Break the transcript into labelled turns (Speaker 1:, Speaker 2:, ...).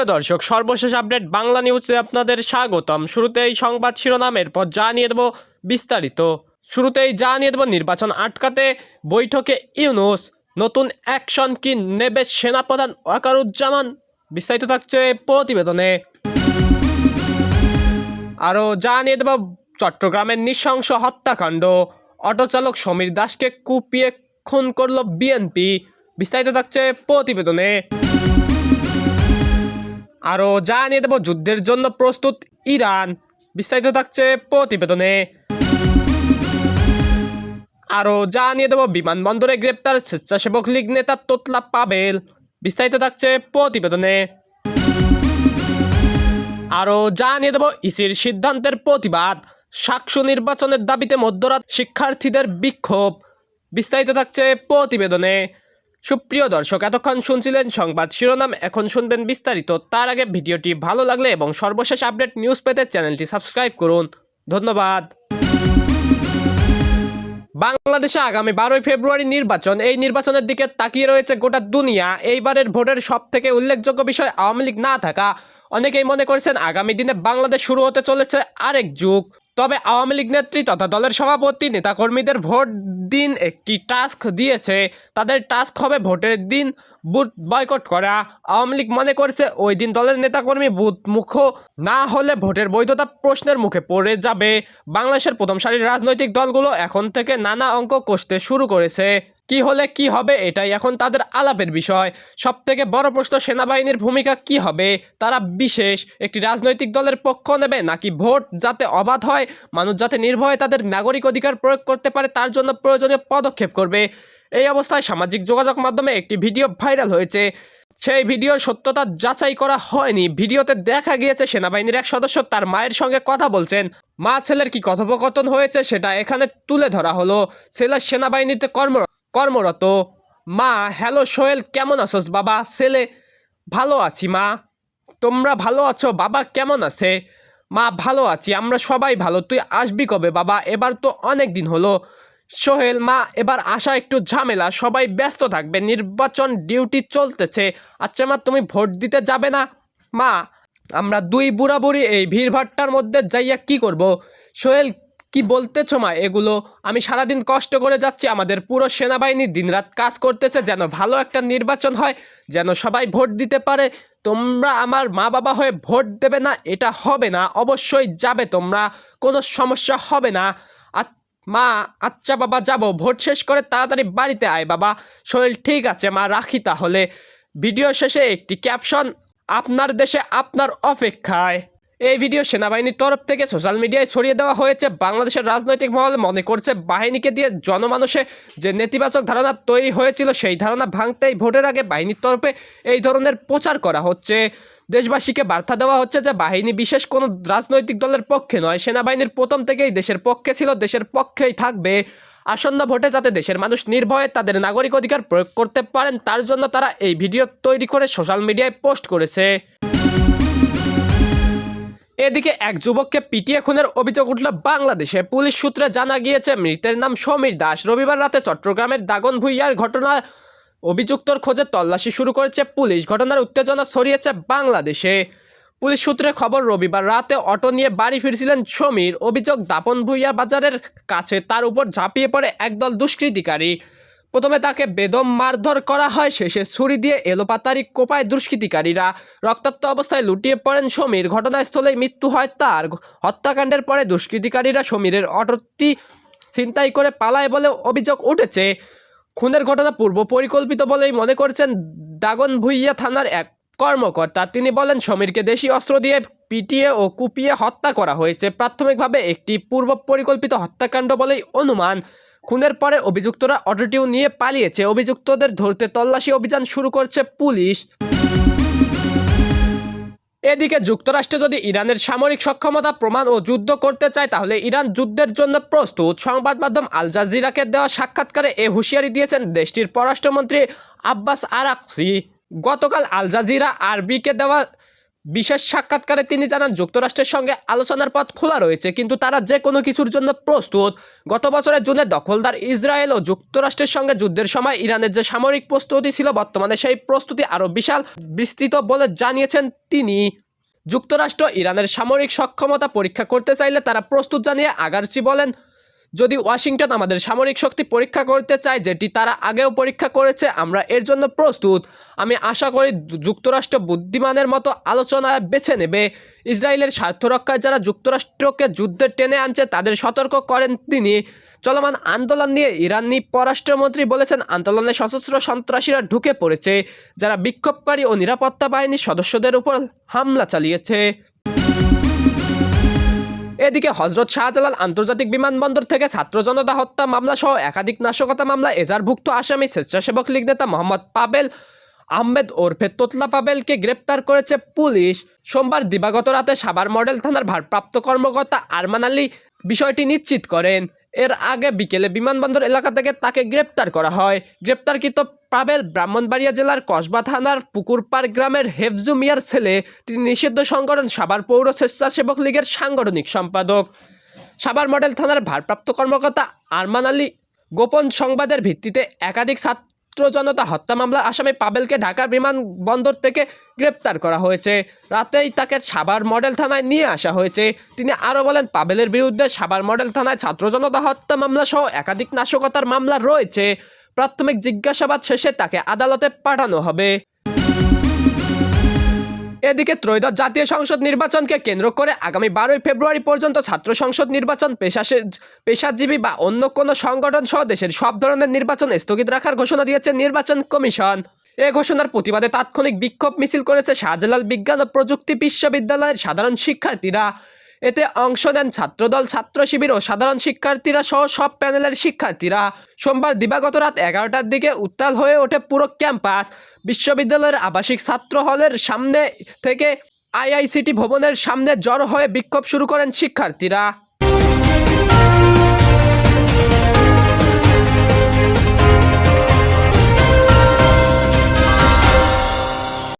Speaker 1: সুপ্রিয় দর্শক, সর্বশেষ আপডেট বাংলা নিউজে আপনাদের স্বাগতম। শুরুতেই সংবাদ শিরোনামের পর জানিয়ে দেব বিস্তারিত। শুরুতেই জানিয়ে দেব নির্বাচন আটকাতে বৈঠকে ইউনুস, নতুন অ্যাকশন কি নেবে সেনাপ্রধান ওয়াকারুজ্জামান? বিস্তারিত থাকছে প্রতিবেদনে। আরও জানিয়ে দেব চট্টগ্রামের নৃশংস হত্যাকাণ্ড। অটোচালক সমীর দাসকে কুপিয়ে খুন করল বিএনপি। বিস্তারিত থাকছে প্রতিবেদনে। আরও জানিয়ে দেব যুদ্ধের জন্য প্রস্তুত ইরান। বিস্তারিত থাকছে প্রতিবেদনে। আরও জানিয়ে দেব, বিমানবন্দরে গ্রেপ্তার স্বেচ্ছাসেবক লীগ নেতা তোতলা পাবেল। বিস্তারিত থাকছে প্রতিবেদনে। আরও জানিয়ে দেব, ইসির সিদ্ধান্তের প্রতিবাদ। সাকসু নির্বাচনের দাবিতে মধ্যরাত শিক্ষার্থীদের বিক্ষোভ। বিস্তারিত থাকছে প্রতিবেদনে। সুপ্রিয় দর্শক, এতক্ষণ শুনছিলেন সংবাদ শিরোনাম। এখন শুনবেন বিস্তারিত। তার আগে ভিডিওটি ভালো লাগলে এবং সর্বশেষ আপডেট নিউজ পেতে চ্যানেলটি সাবস্ক্রাইব করুন। ধন্যবাদ। বাংলাদেশে আগামী বারোই ফেব্রুয়ারি নির্বাচন। এই নির্বাচনের দিকে তাকিয়ে রয়েছে গোটা দুনিয়া। এইবারের ভোটের সব থেকে উল্লেখযোগ্য বিষয় আওয়ামী লীগ না থাকা। অনেকেই মনে করছেন আগামী দিনে বাংলাদেশ শুরু হতে চলেছে আরেক যুগ। তবে আওয়ামী লীগ নেত্রী তথা দলের সভাপতি, নেতাকর্মীদের ভোট দিন একটি টাস্ক দিয়েছে। তাদের টাস্ক হবে ভোটের দিন। বুথ বয়কট করা। আওয়ামী লীগ মনে করছে ওই দিন দলের নেতাকর্মী বুথ মুখ না হলে ভোটের বৈধতা প্রশ্নের মুখে পড়ে যাবে। বাংলাদেশের প্রথম সারির রাজনৈতিক দলগুলো এখন থেকে নানা অঙ্ক কষতে শুরু করেছে। কি হলে কি হবে এটাই এখন তাদের আলাপের বিষয়। সব থেকে বড় প্রশ্ন সেনাবাহিনীর ভূমিকা কি হবে? তারা বিশেষ একটি রাজনৈতিক দলের পক্ষ নেবে নাকি ভোট যাতে অবাধ হয়? মানুষ যাতে নির্ভয়ে তাদের নাগরিক অধিকার প্রয়োগ করতে পারে তার জন্য প্রয়োজনীয় পদক্ষেপ করবে। এই অবস্থায় সামাজিক যোগাযোগ মাধ্যমে একটি ভিডিও ভাইরাল হয়েছে। সেই ভিডিওর সত্যতা যাচাই করা হয়নি। ভিডিওতে দেখা গিয়েছে সেনাবাহিনীর এক সদস্য তার মায়ের সঙ্গে কথা বলছেন। মা ছেলের কি কথোপকথন হয়েছে সেটা এখানে তুলে ধরা হলো। ছেলে সেনাবাহিনীতে কর্ম কর্মরত। মা, হ্যালো সোহেল, কেমন আছোস বাবা? ছেলে, ভালো আছি মা। তোমরা ভালো আছো? বাবা, কেমন আছে? মা, ভালো আছি, আমরা সবাই ভালো। তুই আসবি কবে বাবা? এবার তো অনেক দিন হলো। সোহেল, মা, এবার আসা একটু ঝামেলা। সবাই ব্যস্ত থাকবে, নির্বাচন ডিউটি চলতেছে। আচ্ছা মা, তুমি ভোট দিতে যাবে না? মা, আমরা দুই বুড়াবুড়ি এই ভিড়ভাট্টার মধ্যে যাইয়া কি করব? সোহেল কি বলতেছো মা এগুলো? আমি সারাদিন কষ্ট করে যাচ্ছি, আমাদের পুরো সেনাবাহিনী দিনরাত কাজ করতেছে যেন ভালো একটা নির্বাচন হয়, যেন সবাই ভোট দিতে পারে। তোমরা আমার মা বাবা হয়ে ভোট দেবে না, এটা হবে না, অবশ্যই যাবে তোমরা, কোনো সমস্যা হবে না। মা আচ্ছা বাবা, যাব, ভোট শেষ করে তাড়াতাড়ি বাড়িতে আয় বাবা, শরীর ঠিক আছে মা, রাখি তাহলে। ভিডিও শেষে একটি ক্যাপশন, আপনার দেশে আপনার অপেক্ষায়। এই ভিডিও সেনাবাহিনীর তরফ থেকে সোশ্যাল মিডিয়ায় ছড়িয়ে দেওয়া হয়েছে। বাংলাদেশের রাজনৈতিক মহল মনে করছে, বাহিনীকে দিয়ে জনমানুষে যে নেতিবাচক ধারণা তৈরি হয়েছিল, সেই ধারণা ভাঙতেই ভোটের আগে বাহিনীর তরফে এই ধরনের প্রচার করা হচ্ছে। দেশবাসীকে বার্তা দেওয়া হচ্ছে যে, বাহিনী বিশেষ কোনো রাজনৈতিক দলের পক্ষে নয়, সেনাবাহিনীর প্রথম থেকেই দেশের পক্ষে ছিল, দেশের পক্ষেই থাকবে। আসন্ন ভোটে যাতে দেশের মানুষ নির্ভয়ে তাদের নাগরিক অধিকার প্রয়োগ করতে পারেন, তার জন্য তারা এই ভিডিও তৈরি করে সোশ্যাল মিডিয়ায় পোস্ট করেছে। এদিকে এক যুবককে পিটিয়ে খুনের অভিযোগ উঠল বাংলাদেশে। পুলিশ সূত্রে জানা গিয়েছে, মৃতের নাম সমীর দাস। রবিবার রাতে চট্টগ্রামের দাগন ভুইয়ার ঘটনা অভিযুক্তর খোঁজে তল্লাশি শুরু করেছে পুলিশ। ঘটনার উত্তেজনা ছড়িয়েছে বাংলাদেশে। পুলিশ সূত্রে খবর, রবিবার রাতে অটো নিয়ে বাড়ি ফিরছিলেন সমীর। অভিযোগ, দাপন ভুইয়া বাজারের কাছে, তার উপর ঝাঁপিয়ে পড়ে একদল দুষ্কৃতিকারী। প্রথমে তাকে বেদম মারধর করা হয়, শেষে ছুরি দিয়ে এলোপাতারি কোপায় দুষ্কৃতিকারীরা রক্তাক্ত অবস্থায় লুটিয়ে পড়েন সমীর। ঘটনাস্থলেই মৃত্যু হয় তার। হত্যাকাণ্ডের পরে দুষ্কৃতিকারীরা সমীরের অটোটি ছিনতাই করে পালায় বলে অভিযোগ উঠেছে। খুনের ঘটনা পূর্ব পরিকল্পিত বলেই মনে করছেন দাগন ভুইয়া থানার এক কর্মকর্তা। তিনি বলেন, সমীরকে দেশি অস্ত্র দিয়ে পিটিয়ে ও কুপিয়ে হত্যা করা হয়েছে। প্রাথমিকভাবে একটি পূর্ব পরিকল্পিত হত্যাকাণ্ড বলেই অনুমান। খুনের পরে অভিযুক্তরা অটোটিও নিয়ে পালিয়েছে। অভিযুক্তদের ধরতে তল্লাশি অভিযান শুরু করছে পুলিশ। এদিকে যুক্তরাষ্ট্র যদি ইরানের সামরিক সক্ষমতা প্রমাণ ও যুদ্ধ করতে চায়, তাহলে ইরান যুদ্ধের জন্য প্রস্তুত। সংবাদ মাধ্যম আল জাজিরাকে দেওয়া সাক্ষাৎকারে এ হুঁশিয়ারি দিয়েছেন দেশটির পররাষ্ট্রমন্ত্রী আব্বাস আরাকসি। গতকাল আল জাজিরা আরবিকে দেওয়া বিশেষ সাক্ষাৎকারে তিনি জানান, যুক্তরাষ্ট্রের সঙ্গে আলোচনার পথ খোলা রয়েছে, কিন্তু তারা যে কোনো কিছুর জন্য প্রস্তুত। গত বছরের জুনে দখলদার ইসরায়েল ও যুক্তরাষ্ট্রের সঙ্গে যুদ্ধের সময় ইরানের যে সামরিক প্রস্তুতি ছিল, বর্তমানে সেই প্রস্তুতি আরও বিশাল বিস্তৃত বলে জানিয়েছেন তিনি। যুক্তরাষ্ট্র ইরানের সামরিক সক্ষমতা পরীক্ষা করতে চাইলে তারা প্রস্তুত জানিয়ে আগারচি বলেন যদি ওয়াশিংটন আমাদের সামরিক শক্তি পরীক্ষা করতে চায়, যেটি তারা আগেও পরীক্ষা করেছে, আমরা এর জন্য প্রস্তুত। আমি আশা করি যুক্তরাষ্ট্র বুদ্ধিমানের মতো আলোচনা বেছে নেবে। ইসরায়েলের স্বার্থ রক্ষায় যারা যুক্তরাষ্ট্রকে যুদ্ধে টেনে আনছে, তাদের সতর্ক করেন তিনি। চলমান আন্দোলন নিয়ে ইরানি পররাষ্ট্রমন্ত্রী বলেছেন, আন্দোলনে সশস্ত্র সন্ত্রাসীরা ঢুকে পড়েছে, যারা বিক্ষোভকারী ও নিরাপত্তা বাহিনীর সদস্যদের উপর হামলা চালিয়েছে। এদিকে হজরত শাহজালাল আন্তর্জাতিক বিমানবন্দর থেকে ছাত্র জনতা হত্যা মামলা সহ একাধিক নাশকতা মামলা এজারভুক্ত আসামি স্বেচ্ছাসেবক লীগ নেতা মোহাম্মদ পাবেল আহমেদ ওরফে তোতলা পাবেলকে গ্রেপ্তার করেছে পুলিশ। সোমবার দিবাগত রাতে সাভার মডেল থানার ভারপ্রাপ্ত কর্মকর্তা আরমান আলী বিষয়টি নিশ্চিত করেন। এর আগে বিকেলে বিমানবন্দর এলাকা থেকে তাকে গ্রেপ্তার করা হয়। গ্রেপ্তারকৃত পাবেল ব্রাহ্মণবাড়িয়া জেলার কসবা থানার পুকুরপাড় গ্রামের হেফজু মিয়ার ছেলে, তিনি নিষিদ্ধ সংগঠন সাবার পৌর স্বেচ্ছাসেবক লীগের সাংগঠনিক সম্পাদক। সাবার মডেল থানার ভারপ্রাপ্ত কর্মকর্তা আরমান আলী গোপন সংবাদের ভিত্তিতে একাধিক ছাত্র জনতা হত্যা মামলা আসামি পাবেলকে ঢাকার বিমানবন্দর থেকে গ্রেপ্তার করা হয়েছে। রাতেই তাকে সাবার মডেল থানায় নিয়ে আসা হয়েছে। তিনি আরও বলেন, পাবেলের বিরুদ্ধে সাবার মডেল থানায় ছাত্র জনতা হত্যা মামলা সহ একাধিক নাশকতার মামলা রয়েছে। প্রাথমিক জিজ্ঞাসাবাদ শেষে তাকে আদালতে পাঠানো হবে। এদিকে ত্রয়োদশ জাতীয় সংসদ নির্বাচনকে কেন্দ্র করে আগামী বারোই ফেব্রুয়ারি পর্যন্ত ছাত্র সংসদ নির্বাচন পেশাসে পেশাজীবী বা অন্য কোনো সংগঠন সহ দেশের সব ধরনের নির্বাচন স্থগিত রাখার ঘোষণা দিয়েছে নির্বাচন কমিশন। এ ঘোষণার প্রতিবাদে তাৎক্ষণিক বিক্ষোভ মিছিল করেছে শাহজালাল বিজ্ঞান ও প্রযুক্তি বিশ্ববিদ্যালয়ের সাধারণ শিক্ষার্থীরা। এতে অংশ নেন ছাত্রদল, ছাত্র শিবির ও সাধারণ শিক্ষার্থীরা সহ সব প্যানেলের শিক্ষার্থীরা। সোমবার দিবাগত রাত এগারোটার দিকে উত্তাল হয়ে ওঠে পুরো ক্যাম্পাস। বিশ্ববিদ্যালয়ের আবাসিক ছাত্র হলের সামনে থেকে আইআইসিটি ভবনের সামনে জড়ো হয়ে বিক্ষোভ শুরু করেন শিক্ষার্থীরা।